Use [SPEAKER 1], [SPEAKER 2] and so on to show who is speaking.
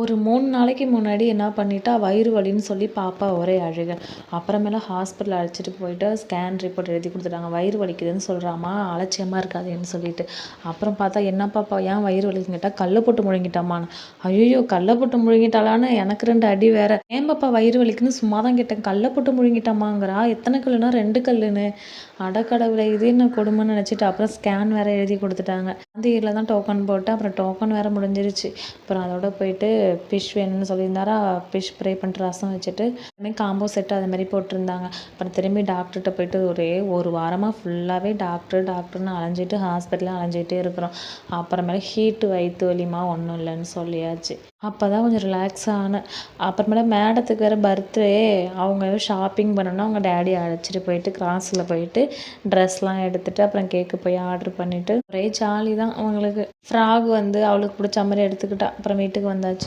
[SPEAKER 1] ஒரு மூணு நாளைக்கு முன்னாடி என்ன பண்ணிட்டா வயிறு வலின்னு சொல்லி பாப்பா ஒரே அழுக. அப்புறமேல ஹாஸ்பிட்டல் அழைச்சிட்டு போயிட்டு ஸ்கேன் ரிப்போர்ட் எழுதி கொடுத்துட்டாங்க. வயிறு வலிக்குதுன்னு சொல்கிறாம்மா அலட்சியமாக இருக்காதுன்னு சொல்லிட்டு. அப்புறம் பார்த்தா என்ன பாப்பா ஏன் வயிறு வலிக்குன்னு கேட்டால் கல்லை போட்டு முழுங்கிட்டாமான்னு ஐயோ கல்லை போட்டு முழுங்கிட்டாலான்னு எனக்கு ரெண்டு அடி வேற. ஏன் பாப்பா வயிறு வலிக்குன்னு சும்மா தான் கேட்டேன். கல்லை போட்டு முழுங்கிட்டாமாங்கிறா? எத்தனை கல்லுனா ரெண்டு கல்லுன்னு. அடக்கடவுளை இது என்ன கொடுமைன்னு நினச்சிட்டு அப்புறம் ஸ்கேன் வேற எழுதி கொடுத்துட்டாங்க. அந்த இயரில் தான் டோக்கன் போட்டு அப்புறம் டோக்கன் வேற முடிஞ்சிருச்சு. அப்புறம் அதோட போயிட்டு ஃபிஷ் வேணும்னு சொல்லியிருந்தாரா? ஃபிஷ் ஃப்ரை பண்ணிட்டு ரசம் வச்சுட்டு அதுமாதிரி காம்போ செட்டு அது மாதிரி போட்டிருந்தாங்க. அப்புறம் திரும்பி டாக்டர்கிட்ட போயிட்டு ஒரே ஒரு வாரமாக ஃபுல்லாகவே டாக்டர் டாக்டர்னு அலைஞ்சிட்டு ஹாஸ்பிட்டலில் அலைஞ்சிட்டே இருக்கிறோம். அப்புறமேல ஹீட்டு வயிற்று வலிமா ஒன்றும் இல்லைன்னு சொல்லியாச்சு. அப்போ தான் கொஞ்சம் ரிலாக்ஸ் ஆனேன். அப்புறமேல மேடத்துக்கு வேறு பர்த்டே அவங்க ஏதோ ஷாப்பிங் பண்ணணும் அவங்க டேடி அழைச்சிட்டு போயிட்டு கிராஸில் போயிட்டு ட்ரெஸ்லாம் எடுத்துகிட்டு அப்புறம் கேக்கு போய் ஆர்டர் பண்ணிவிட்டு ஒரே ஜாலி தான் அவங்களுக்கு. ஃப்ராக் வந்து அவளுக்கு பிடிச்ச மாதிரி எடுத்துக்கிட்டா. அப்புறம் வீட்டுக்கு வந்தாச்சு.